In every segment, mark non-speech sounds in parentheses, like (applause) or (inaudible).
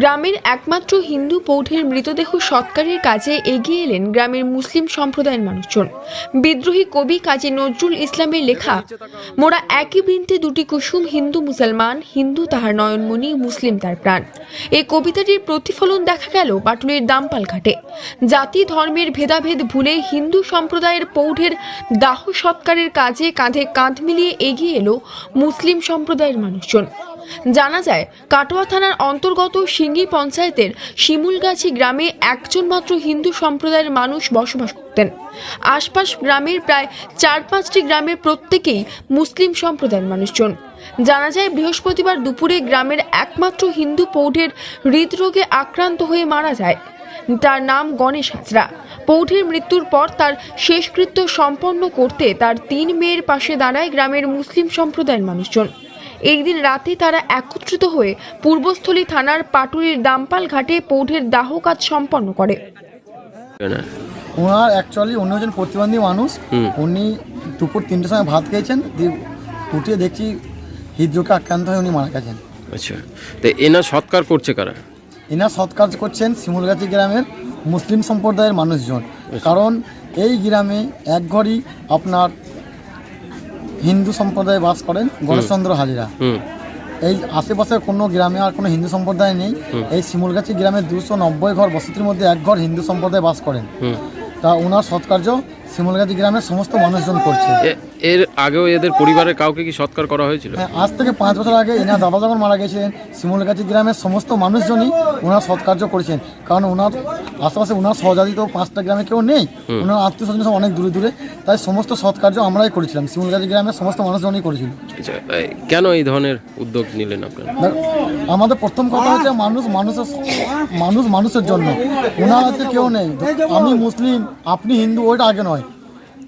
গ্রামের একমাত্র হিন্দু পৌঢের মৃতদেহ সৎকারের কাজে এগিয়ে এলেন গ্রামের মুসলিম সম্প্রদায়ের মানুষজন। বিদ্রোহী কবি কাজী নজরুল ইসলামের লেখা, মোরা একই বৃন্তে দুটি কুসুম, হিন্দু মুসলমান, হিন্দু তাহার নয়নমণি, মুসলিম তার প্রাণ। এই কবিতাটির প্রতিফলন দেখা গেল পাটুলির দামপাল ঘাটে। জাতি, ধর্মের ভেদাভেদ ভুলে হিন্দু সম্প্রদায়ের পৌঢের দাহ সৎকারের কাজে কাঁধে কাঁধ মিলিয়ে এগিয়ে এলো মুসলিম সম্প্রদায়ের মানুষজন। জানা যায়, কাটোয়া থানার অন্তর্গত সিঙ্গি পঞ্চায়েতের শিমুলগাছি গ্রামে একজন মাত্র হিন্দু সম্প্রদায়ের মানুষ বসবাস করতেন। আশপাশ গ্রামের প্রায় চার পাঁচটি গ্রামের প্রত্যেকেই মুসলিম সম্প্রদায়ের মানুষজন। জানা যায়, বৃহস্পতিবার দুপুরে গ্রামের একমাত্র হিন্দু পৌঢের হৃদরোগে আক্রান্ত হয়ে মারা যায়। তার নাম গণেশ হাজরা। পৌঢের মৃত্যুর পর তার শেষকৃত্য সম্পন্ন করতে তার তিন মেয়ের পাশে দাঁড়ায় গ্রামের মুসলিম সম্প্রদায়ের মানুষজন। এই দিন রাতে তারা একত্রিত হয়ে পূর্বস্থলী থানার পাটুরির দামপাল ঘাটে পৌঢের দাহ কাজ সম্পন্ন করে। ওনার অ্যাকচুয়ালি অন্য একজন প্রতিবন্ধী মানুষ। উনি দুপুর তিনটের সময় ভাত খেয়েছেন দিয়ে উঠিয়ে দেখছি হৃদরোগে আক্রান্ত হয়ে উনি মারা গেছেন। আচ্ছা। তো এনা সৎকার করছে কারা? এনার সৎকার করছেন শিমুলগাছি গ্রামের মুসলিম সম্প্রদায়ের মানুষজন। কারণ এই গ্রামে এক ঘরই আপনার হিন্দু সম্প্রদায়ে বাস করেন গণেশচন্দ্র হাজিরা। এই আশেপাশের কোনো গ্রামে আর কোনো হিন্দু সম্প্রদায় নেই। এই শিমুলগাছি গ্রামে দুশো নব্বই ঘর বসতির মধ্যে এক ঘর হিন্দু সম্প্রদায় বাস করেন। তা ওনার সৎকার্য শিমুলগাছি গ্রামের সমস্ত মানুষজন করছে। এর আগেও এদের পরিবারের কাউকে কি সৎকার করা হয়েছিল? হ্যাঁ আজ থেকে পাঁচ বছর আগে এনার দাদা যখন মারা গেছিলেন শিমুলগাছি গ্রামের সমস্ত মানুষজনই ওনার সৎকার্য করেছেন। কারণ ওনার আশেপাশে ওনার সহজাতি তো পাঁচটা গ্রামে কেউ নেই। ওনার আত্মীয় স্বজন সব অনেক দূরে দূরে। তাই সমস্ত সৎকার্য আমরাই করেছিলাম। শিমুলগাছি গ্রামের সমস্ত মানুষজনই করেছিল। আচ্ছা কেন এই ধরনের উদ্যোগ নিলেন আপনারা? আমাদের প্রথম কথা হচ্ছে মানুষ মানুষের মানুষ মানুষের জন্য। ওনার হাতে কেউ নেই। আমি মুসলিম আপনি হিন্দু ওইটা আগে নয়।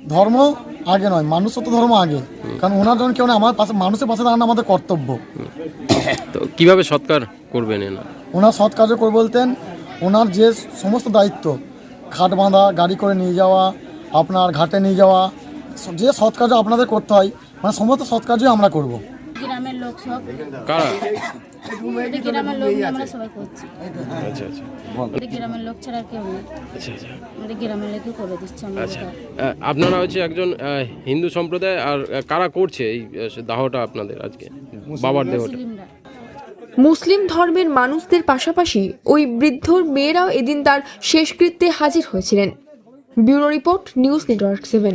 ধর্ম আগে নয় মানুষত্ব ধর্ম আগে। কারণ ওনার জন্য কেউ না আমার পাশে মানুষের পাশে দাঁড়ানো আমাদের কর্তব্য। (coughs) তো কীভাবে সৎকার করবেন এনা ওনার সৎ কার্য করে বলতেন ওনার যে সমস্ত দায়িত্ব খাট বাঁধা গাড়ি করে নিয়ে যাওয়া আপনার ঘাটে নিয়ে যাওয়া যে সৎ কার্য আপনাদের করতে হয় মানে সমস্ত সৎ কার্যই আমরা করব। গ্রামের লোক সব। কারা? গ্রামের লোক নিয়ে আমরা সবাই করছি। আচ্ছা আচ্ছা। গ্রামের লোক ছাড়া কেউ নেই। আচ্ছা আচ্ছা। আমাদের গ্রামের করে দিচ্ছে আমাদের আচ্ছা। আহ, আপনারা হচ্ছে একজন আহ, হিন্দু সম্প্রদায় আর আহ, কারা করছে এই আহ, দাহটা আপনাদের আজকে? বাবার দেহটা। মুসলিমরা। মুসলিম ধর্মের মানুষদের পাশাপাশি ওই বৃদ্ধর মেয়েরাও এদিন তার শেষকৃত্যে হাজির হয়েছিলেন। Bureau report news network seven.